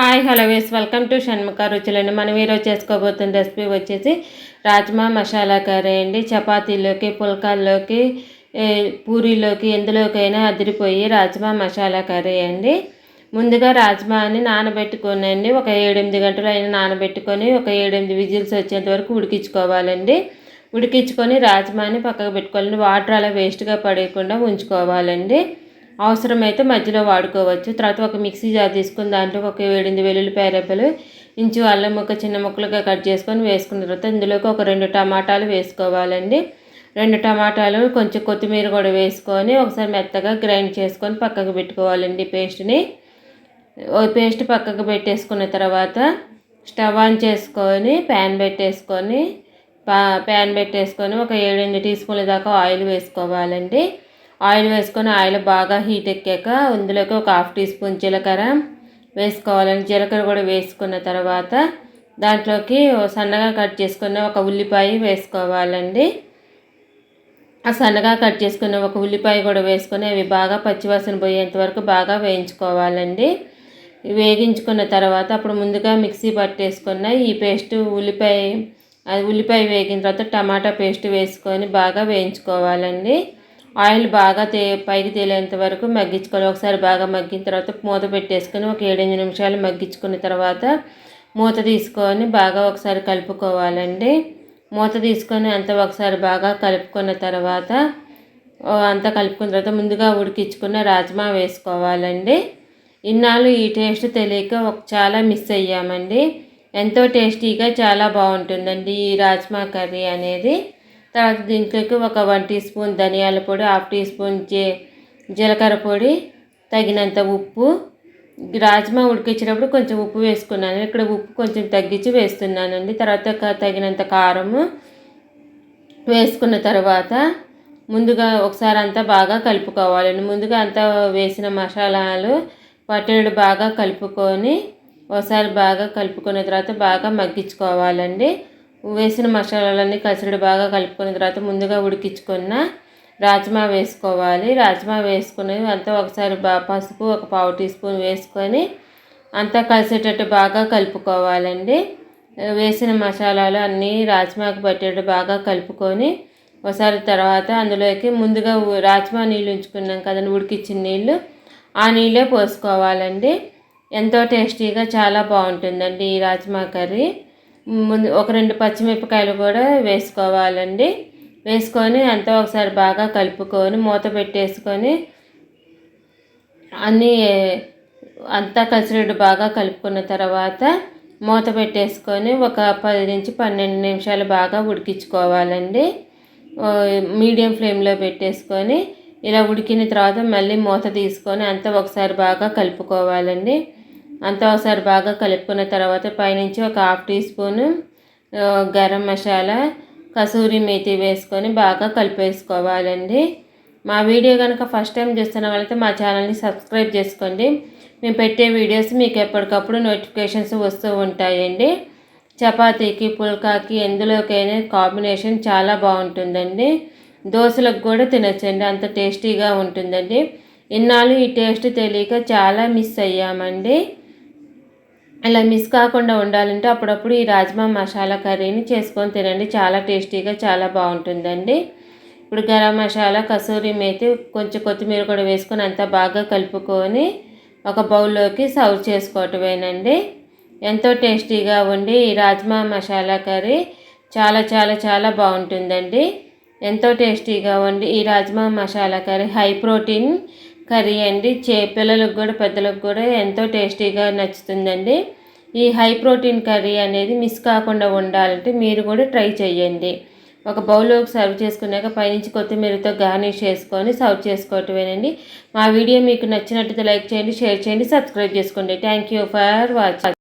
Hi hello వేస్ welcome to Shanmukha రుచులండి మనం ఈరోజు చేసుకోబోతున్న రెసిపీ వచ్చేసి రాజ్మా మసాలా కర్రీ అండి. చపాతీలోకి పుల్కాల్లోకి పూరీలోకి ఎందులోకైనా అదిరిపోయి రాజ్మా మసాలా కర్రీ అండి. ముందుగా రాజ్మాని నానబెట్టుకోనండి. ఒక ఏడెనిమిది గంటలు అయినా నానబెట్టుకొని ఒక ఏడెనిమిది విజిల్స్ వచ్చేంత వరకు ఉడికించుకోవాలండి. ఉడికించుకొని రాజ్మాని పక్కకు పెట్టుకోవాలండి. వాటర్ అలా వేస్ట్గా పడేయకుండా ఉంచుకోవాలండి. అవసరమైతే మధ్యలో వాడుకోవచ్చు. తర్వాత ఒక మిక్సీ జార్ తీసుకుని దాంట్లో ఒక ఏడింది వెల్లుల్లిపాయ రెబ్బలు ఇంచు అల్లం ముక్క చిన్న ముక్కలుగా కట్ చేసుకొని వేసుకున్న తర్వాత ఇందులోకి ఒక రెండు టమాటాలు వేసుకోవాలండి. రెండు టమాటాలు కొంచెం కొత్తిమీర కూడా వేసుకొని ఒకసారి మెత్తగా గ్రైండ్ చేసుకొని పక్కకు పెట్టుకోవాలండి పేస్ట్ని. పేస్ట్ పక్కకు పెట్టేసుకున్న తర్వాత స్టవ్ ఆన్ చేసుకొని ప్యాన్ పెట్టేసుకొని ప్యాన్ పెట్టేసుకొని ఒక ఏడెనిమిది టీ స్పూన్ల దాకా ఆయిల్ వేసుకోవాలండి. ఆయిల్ వేసుకొని ఆయిల్ బాగా హీట్ ఎక్కాక ఇందులోకి ఒక హాఫ్ టీ స్పూన్ జీలకర్ర వేసుకోవాలని జీలకర్ర కూడా వేసుకున్న తర్వాత దాంట్లోకి సన్నగా కట్ చేసుకున్న ఒక ఉల్లిపాయ వేసుకోవాలండి. ఆ సన్నగా కట్ చేసుకున్న ఒక ఉల్లిపాయ కూడా వేసుకొని అవి బాగా పచ్చివాసన పోయేంత వరకు బాగా వేయించుకోవాలండి. వేగించుకున్న తర్వాత అప్పుడు ముందుగా మిక్సీ పట్టేసుకున్న ఈ పేస్ట్ ఉల్లిపాయ ఉల్లిపాయ వేగిన తర్వాత టమాటా పేస్ట్ వేసుకొని బాగా వేయించుకోవాలండి. ఆయిల్ బాగా తే పైకి తేలేంత వరకు మగ్గించుకొని ఒకసారి బాగా మగ్గిన తర్వాత మూత పెట్టేసుకొని ఒక ఏడెనిమిది నిమిషాలు మగ్గించుకున్న తర్వాత మూత తీసుకొని బాగా ఒకసారి కలుపుకోవాలండి. మూత తీసుకొని అంతా ఒకసారి బాగా కలుపుకున్న తర్వాత అంతా కలుపుకున్న తర్వాత ముందుగా ఉడికించుకున్న రాజ్మా వేసుకోవాలండి. ఇన్నాళ్ళు ఈ టేస్ట్ తెలియక చాలా మిస్ అయ్యామండి. ఎంతో టేస్టీగా చాలా బాగుంటుందండి ఈ రాజ్మా కర్రీ అనేది. తర్వాత దీంట్లోకి ఒక వన్ టీ స్పూన్ ధనియాల పొడి హాఫ్ టీ స్పూన్ జీ జీలకర్ర పొడి తగినంత ఉప్పు. రాజ్మా ఉడికించినప్పుడు కొంచెం ఉప్పు వేసుకున్నాను. ఇక్కడ ఉప్పు కొంచెం తగ్గించి వేస్తున్నానండి. తర్వాత తగినంత కారము వేసుకున్న తర్వాత ముందుగా ఒకసారి అంతా బాగా కలుపుకోవాలండి. ముందుగా అంతా వేసిన మసాలాలు పట్టెడు బాగా కలుపుకొని ఒకసారి బాగా కలుపుకున్న తర్వాత బాగా మగ్గించుకోవాలండి. వేసిన మసాలాలన్నీ కసిడి బాగా కలుపుకున్న తర్వాత ముందుగా ఉడికించుకున్న రాజ్మా వేసుకోవాలి. రాజ్మా వేసుకుని అంతా ఒకసారి పసుపు ఒక పావు టీ స్పూన్ వేసుకొని అంతా కలిసేటట్టు బాగా కలుపుకోవాలండి. వేసిన మసాలాలు అన్నీ రాజ్మాకు పట్టేటట్టు బాగా కలుపుకొని ఒకసారి తర్వాత అందులోకి ముందుగా రాజ్మా నీళ్ళు ఉంచుకున్నాం కదండి ఉడికిచ్చిన నీళ్ళు. ఆ నీళ్ళే పోసుకోవాలండి. ఎంతో టేస్టీగా చాలా బాగుంటుందండి ఈ రాజ్మా కర్రీ. ముందు ఒక రెండు పచ్చిమిరపకాయలు కూడా వేసుకోవాలండి. వేసుకొని అంతా ఒకసారి బాగా కలుపుకొని మూత పెట్టేసుకొని అన్నీ అంతా కలిసినట్టు బాగా కలుపుకున్న తర్వాత మూత పెట్టేసుకొని ఒక పది నుంచి పన్నెండు నిమిషాలు బాగా ఉడికించుకోవాలండి. మీడియం ఫ్లేమ్లో పెట్టేసుకొని ఇలా ఉడికిన తర్వాత మళ్ళీ మూత తీసుకొని అంతా ఒకసారి బాగా కలుపుకోవాలండి. అంతా ఒకసారి బాగా కలుపుకున్న తర్వాత పైనుంచి ఒక half teaspoon garam masala kasuri methi వేసుకొని బాగా కలిపేసుకోవాలండి. మా వీడియో కనుక ఫస్ట్ టైం చూస్తున్న వాళ్ళైతే మా ఛానల్ని సబ్స్క్రైబ్ చేసుకోండి. మేము పెట్టే వీడియోస్ మీకు ఎప్పటికప్పుడు నోటిఫికేషన్స్ వస్తూ ఉంటాయండి. చపాతీకి పుల్కాకి ఎందులోకైనా కాంబినేషన్ చాలా బాగుంటుందండి. దోశలకు కూడా తినచ్చండి అంత టేస్టీగా ఉంటుందండి. ఇన్నాళ్ళు ఈ టేస్ట్ తెలియక చాలా మిస్ అయ్యామండి. ఇలా మిస్ కాకుండా ఉండాలంటే అప్పుడప్పుడు ఈ రాజ్మా మసాలా కర్రీని చేసుకొని తినండి. చాలా టేస్టీగా చాలా బాగుంటుందండి. ఇప్పుడు గరం మసాలా కసూరి మేతి కొంచెం కొత్తిమీర కూడా వేసుకొని అంతా బాగా కలుపుకొని ఒక బౌల్లోకి సర్వ్ చేసుకోవటమేనండి. ఎంతో టేస్టీగా ఉండి ఈ రాజ్మా మసాలా కర్రీ చాలా చాలా చాలా బాగుంటుందండి. ఎంతో టేస్టీగా ఉండి ఈ rajma masala curry high protein curry అండి. చే పిల్లలకు కూడా పెద్దలకు కూడా ఎంతో టేస్టీగా నచ్చుతుందండి. ఈ హై ప్రోటీన్ కర్రీ అనేది మిస్ కాకుండా ఉండాలంటే మీరు కూడా ట్రై చేయండి ఒక బౌల్లోకి సర్వ్ చేసుకున్నాక పైనుంచి కొత్తిమీరతో గార్నిష్ చేసుకొని సర్వ్ చేసుకోవటమేనండి. మా వీడియో మీకు నచ్చినట్టు లైక్ చేయండి షేర్ చేయండి సబ్స్క్రైబ్ చేసుకోండి. Thank you for watching.